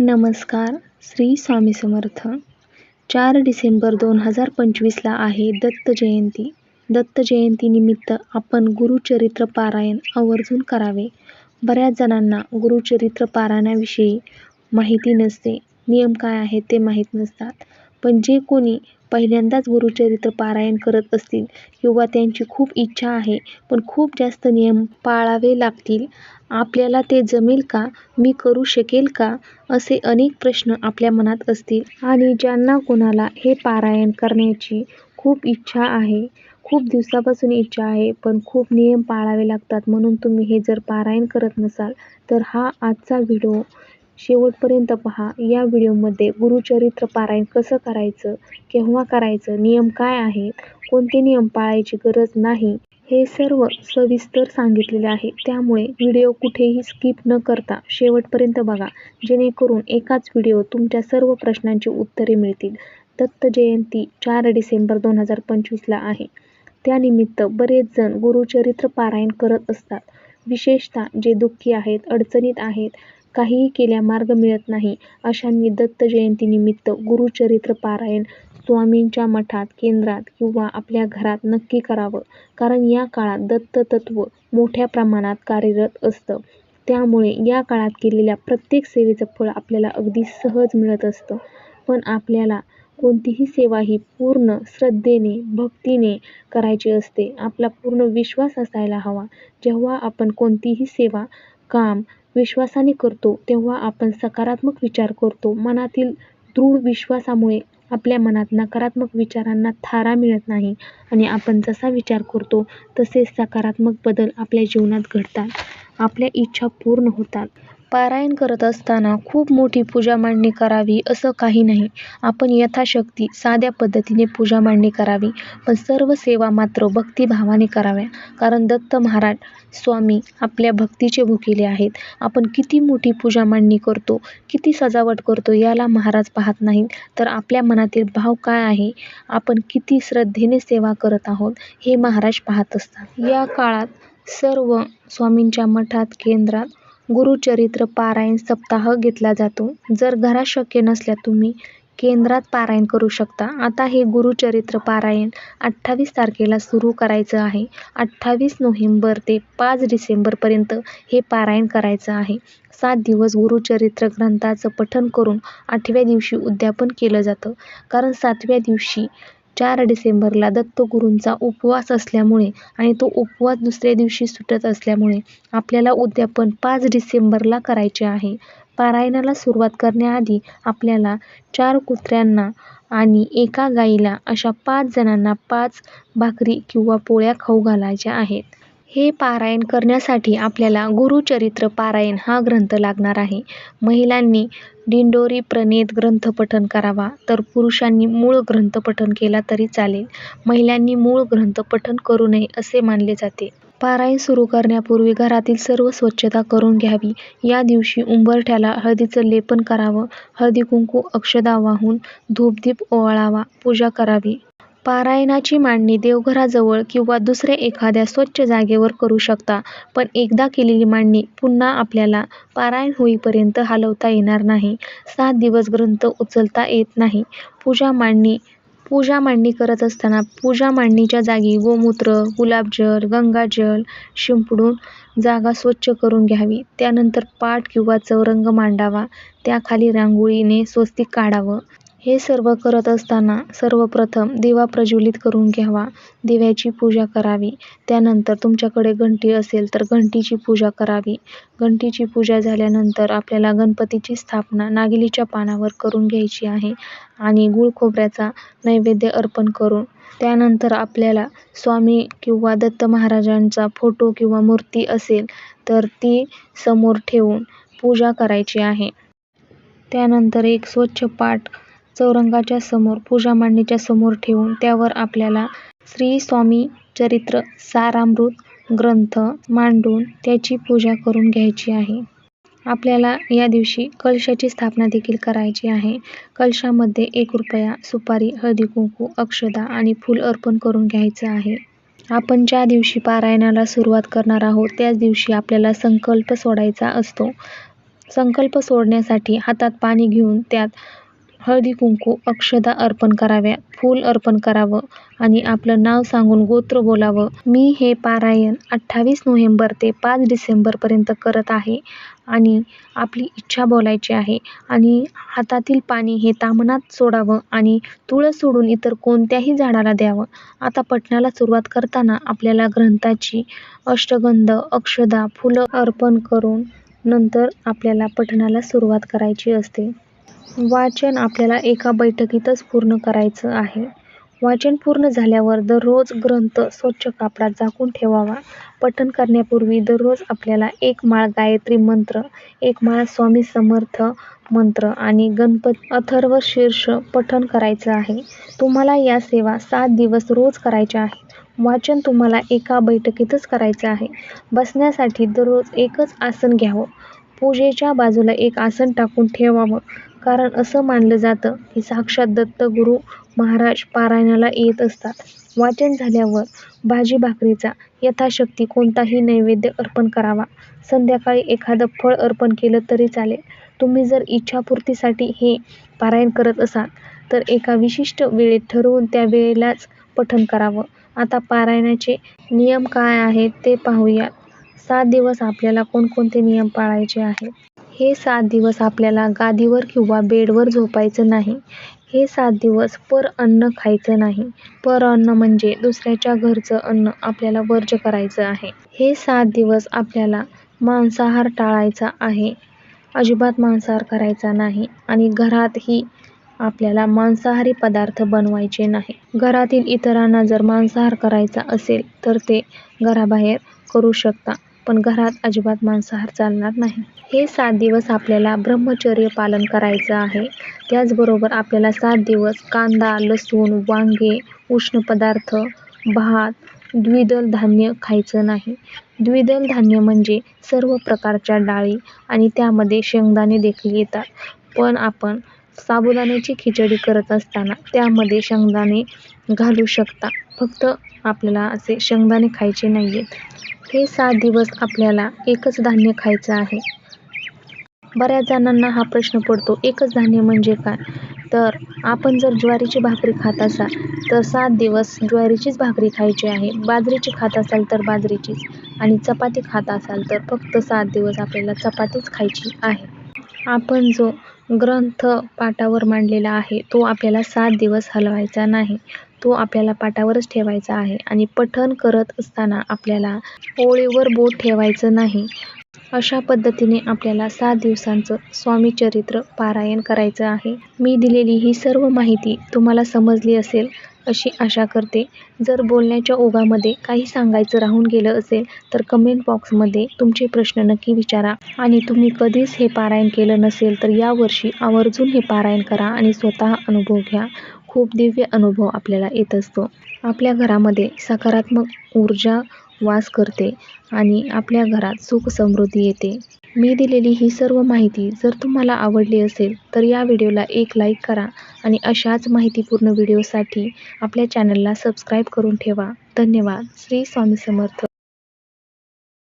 नमस्कार श्री स्वामी समर्थ. चार डिसेंबर दोन हजार पंचवीसला आहे दत्त जयंती. दत्त जयंतीनिमित्त आपण गुरुचरित्र पारायण आवर्जून करावे. बऱ्याच जणांना गुरुचरित्र पारायणाविषयी माहिती नसते. नियम काय आहेत ते माहीत नसतात. पण जे कोणी पहिल्यांदाच गुरुचरित्र पारायण करत असतील किंवा त्यांची खूप इच्छा आहे पण खूप जास्त नियम पाळावे लागतील. आपल्याला ते जमेल का? मी करू शकेल का? असे अनेक प्रश्न आपल्या मनात असतील. आणि ज्यांना कोणाला हे पारायण करण्याची खूप इच्छा आहे खूप दिवसापासून इच्छा आहे पण खूप नियम पाळावे लागतात म्हणून तुम्ही हे जर पारायण करत नसाल तर हा आजचा व्हिडिओ शेवटपर्यंत पहा या व्हिडिओमध्ये गुरुचरित्र पारायण कसं करायचं केव्हा करायचं नियम काय आहेत कोणते नियम पाळायची गरज नाही हे सर्व सविस्तर सांगितलेले आहे. त्यामुळे व्हिडिओ कुठेही स्किप न करता शेवटपर्यंत बघा जेणेकरून एकाच व्हिडिओ तुमच्या सर्व प्रश्नांची उत्तरे मिळतील. दत्त जयंती चार डिसेंबर दोन हजार पंचवीसला आहे. त्यानिमित्त बरेच जण गुरुचरित्र पारायण करत असतात. विशेषतः जे दुःखी आहेत अडचणीत आहेत काहीही केल्या मार्ग मिळत नाही. अशांनी दत्त जयंतीनिमित्त गुरुचरित्र पारायण स्वामींच्या मठात केंद्रात किंवा आपल्या घरात नक्की करावं. कारण या काळात दत्त तत्व मोठ्या प्रमाणात कार्यरत असतं. त्यामुळे या काळात केलेल्या प्रत्येक सेवेचं फळ आपल्याला अगदी सहज मिळत असतं. पण आपल्याला कोणतीही सेवा ही पूर्ण श्रद्धेने भक्तीने करायची असते. आपला पूर्ण विश्वास असायला हवा. जेव्हा आपण कोणतीही सेवा काम विश्वासाने करतो तेव्हा आपण सकारात्मक विचार करतो. मनातील दृढ विश्वासामुळे आपल्या मनात नकारात्मक विचारांना थारा मिळत नाही आणि आपण जसा विचार करतो तसेच सकारात्मक बदल आपल्या जीवनात घडतात. आपल्या इच्छा पूर्ण होतात. पारायण करत असताना खूप मोठी पूजा मांडणी करावी असं काही नाही. आपण यथाशक्ती साध्या पद्धतीने पूजा मांडणी करावी पण सर्व सेवा मात्र भक्तिभावाने कराव्या. कारण दत्त महाराज स्वामी आपल्या भक्तीचे भुकेले आहेत. आपण किती मोठी पूजा मांडणी करतो किती सजावट करतो याला महाराज पाहत नाहीत. तर आपल्या मनातील भाव काय आहे? आपण किती श्रद्धेने सेवा करत आहोत हे महाराज पाहत असतात. या काळात सर्व स्वामींच्या मठात केंद्रात गुरुचरित्र पारायण सप्ताह घेतला जातो. जर घरात शक्य नसल्या तुम्ही केंद्रात पारायण करू शकता. आता हे गुरुचरित्र पारायण अठ्ठावीस तारखेला सुरू करायचं आहे. अठ्ठावीस नोव्हेंबर ते पाच डिसेंबरपर्यंत हे पारायण करायचं आहे. सात दिवस गुरुचरित्र ग्रंथाचं पठण करून आठव्या दिवशी उद्यापन केलं जातं. कारण सातव्या दिवशी चार डिसेंबरला दत्तगुरूंचा उपवास असल्यामुळे आणि तो उपवास दुसऱ्या दिवशी सुटत असल्यामुळे आपल्याला उद्यापन पाच डिसेंबरला करायचे आहे. पारायणाला सुरुवात करण्याआधी आपल्याला चार कुत्र्यांना आणि एका गाईला अशा पाच जणांना पाच भाकरी किंवा पोळ्या खाऊ घालायच्या आहेत. हे पारायण करण्यासाठी आपल्याला गुरुचरित्र पारायण हा ग्रंथ लागणार आहे. महिलांनी दिंडोरी प्रणेत ग्रंथपठण करावा तर पुरुषांनी मूळ ग्रंथ पठन केला तरी चालेल. महिलांनी मूळ ग्रंथ पठन करू नये असे मानले जाते. पारायण सुरू करण्यापूर्वी घरातील सर्व स्वच्छता करून घ्यावी. या दिवशी उंबरठ्याला हळदीचं लेपन करावं. हळदी कुंकू अक्षदा वाहून धूपदीप ओवाळावा. पूजा करावी. पारायणाची मांडणी देवघराजवळ किंवा दुसऱ्या एखाद्या स्वच्छ जागेवर करू शकता पण एकदा केलेली मांडणी पुन्हा आपल्याला पारायण होईपर्यंत हलवता येणार नाही. सात दिवस ग्रंथ उचलता येत नाही. पूजा मांडणी पूजा मांडणी करत असताना पूजा मांडणीच्या जागी गोमूत्र गुलाबजल गंगाजल शिंपडून जागा स्वच्छ करून घ्यावी. त्यानंतर पाट किंवा चौरंग मांडावा. त्याखाली रांगोळीने स्वस्तिक काढावं. हे सर्व करत असताना सर्वप्रथम दिवा प्रज्वलित करून घ्यावा. दिव्याची पूजा करावी. त्यानंतर तुमच्याकडे घंटी असेल तर घंटीची पूजा करावी. घंटीची पूजा झाल्यानंतर आपल्याला गणपतीची स्थापना नागिलीच्या पानावर करून घ्यायची आहे आणि गुळ खोबऱ्याचा नैवेद्य अर्पण करून त्यानंतर आपल्याला स्वामी किंवा दत्त महाराजांचा फोटो किंवा मूर्ती असेल तर ती समोर ठेवून पूजा करायची आहे. त्यानंतर एक स्वच्छ पाट चौरंगाच्या समोर पूजा मांडणीच्या समोर ठेवून त्यावर आपल्याला श्री स्वामी चरित्र सारामृत ग्रंथ मांडून त्याची पूजा करून घ्यायची आहे. आपल्याला या दिवशी कलशाची स्थापना देखील करायची आहे. कलशामध्ये एक रुपया सुपारी हळदी कुंकू अक्षदा आणि फूल अर्पण करून घ्यायचं आहे. आपण ज्या दिवशी पारायणाला सुरुवात करणार आहोत त्याच दिवशी आपल्याला संकल्प सोडायचा असतो. संकल्प सोडण्यासाठी हातात पाणी घेऊन त्यात हळदी कुंकू अक्षदा अर्पण कराव्या फूल अर्पण करावं आणि आपलं नाव सांगून गोत्र बोलावं. मी हे पारायण अठ्ठावीस नोव्हेंबर ते पाच डिसेंबरपर्यंत करत आहे आणि आपली इच्छा बोलायची आहे आणि हातातील पाणी हे तामनात सोडावं आणि तुळस सोडून इतर कोणत्याही झाडाला द्यावं. आता पठणाला सुरुवात करताना आपल्याला ग्रंथाची अष्टगंध अक्षदा फुलं अर्पण करून नंतर आपल्याला पठणाला सुरुवात करायची असते. वाचन आपल्याला एका बैठकीतच पूर्ण करायचं आहे. वाचन पूर्ण झाल्यावर दररोज ग्रंथ स्वच्छ कापडात झाकून ठेवावा. पठण करण्यापूर्वी दररोज आपल्याला एक माळ गायत्री मंत्र एक माळ स्वामी समर्थ मंत्र आणि गणपती अथर्व शीर्ष पठण करायचं आहे. तुम्हाला या सेवा सात दिवस रोज करायच्या आहेत. वाचन तुम्हाला एका बैठकीतच करायचं आहे. बसण्यासाठी दररोज एकच आसन घ्यावं. पूजेच्या बाजूला एक आसन टाकून ठेवावं. कारण असं मानलं जातं की साक्षात दत्त गुरु महाराज पारायणाला येत असतात. वाचन झाल्यावर भाजी भाकरीचा यथाशक्ती कोणताही नैवेद्य अर्पण करावा. संध्याकाळी एखादं फळ अर्पण केलं तरी चालेल. तुम्ही जर इच्छापूर्तीसाठी हे पारायण करत असाल तर एका विशिष्ट वेळेत ठरवून त्या वेळेलाच पठण करावं. आता पारायणाचे नियम काय आहेत ते पाहूयात. सात दिवस आपल्याला कोणकोणते नियम पाळायचे आहेत? हे सात दिवस आपल्याला गादीवर किंवा बेडवर झोपायचं नाही. हे सात दिवस पर अन्न खायचं नाही. पर अन्न म्हणजे दुसऱ्याच्या घरचं अन्न आपल्याला वर्ज करायचं आहे. हे सात दिवस आपल्याला मांसाहार टाळायचा आहे. अजिबात मांसाहार करायचा नाही आणि घरातही आपल्याला मांसाहारी पदार्थ बनवायचे नाही. घरातील इतरांना जर मांसाहार करायचा असेल तर ते घराबाहेर करू शकता पण घरात अजिबात मांसाहार चालणार नाही. हे सात दिवस आपल्याला ब्रह्मचर्य पालन करायचं आहे. त्याचबरोबर आपल्याला सात दिवस कांदा लसूण वांगे उष्ण पदार्थ भात द्विदल धान्य खायचं नाही. द्विदल धान्य म्हणजे सर्व प्रकारच्या डाळी आणि त्यामध्ये शेंगदाणे देखील येतात. पण आपण साबुदाण्याची खिचडी करत असताना त्यामध्ये शेंगदाणे घालू शकता. फक्त आपल्याला असे शेंगदाणे खायचे नाही आहेत हे सात दिवस आपल्याला एकच धान्य खायचं आहे. बऱ्याच जणांना हा प्रश्न पडतो एकच धान्य म्हणजे काय? तर आपण जर ज्वारीची भाकरी खात असाल तर सात दिवस ज्वारीचीच भाकरी खायची आहे. बाजरीची खात असाल तर बाजरीचीच आणि चपाती खात असाल तर फक्त सात दिवस आपल्याला चपातीच खायची आहे. आपण जो ग्रंथ पाटावर मांडलेला आहे तो आपल्याला सात दिवस हलवायचा नाही. तो आपल्याला पाटावरच ठेवायचा आहे आणि पठण करत असताना आपल्याला ओळीवर बोट ठेवायचं नाही. अशा पद्धतीने आपल्याला सात दिवसांचं स्वामी चरित्र पारायण करायचं आहे. मी दिलेली ही सर्व माहिती तुम्हाला समजली असेल अशी आशा करते. जर बोलण्याच्या ओघामध्ये काही सांगायचं राहून गेलं असेल तर कमेंट बॉक्समध्ये तुमचे प्रश्न नक्की विचारा. आणि तुम्ही कधीच हे पारायण केलं नसेल तर यावर्षी आवर्जून हे पारायण करा आणि स्वतः अनुभव घ्या. खूप दिव्य अनुभव आपल्याला येत असतो. आपल्या घरामध्ये सकारात्मक ऊर्जा वास करते आणि आपल्या घरात सुख समृद्धी येते. मी दिलेली ही सर्व माहिती जर तुम्हाला आवडली असेल तर या व्हिडिओला एक लाईक करा आणि अशाच माहितीपूर्ण व्हिडिओसाठी आपल्या चॅनलला सबस्क्राईब करून ठेवा. धन्यवाद. श्री स्वामी समर्थ.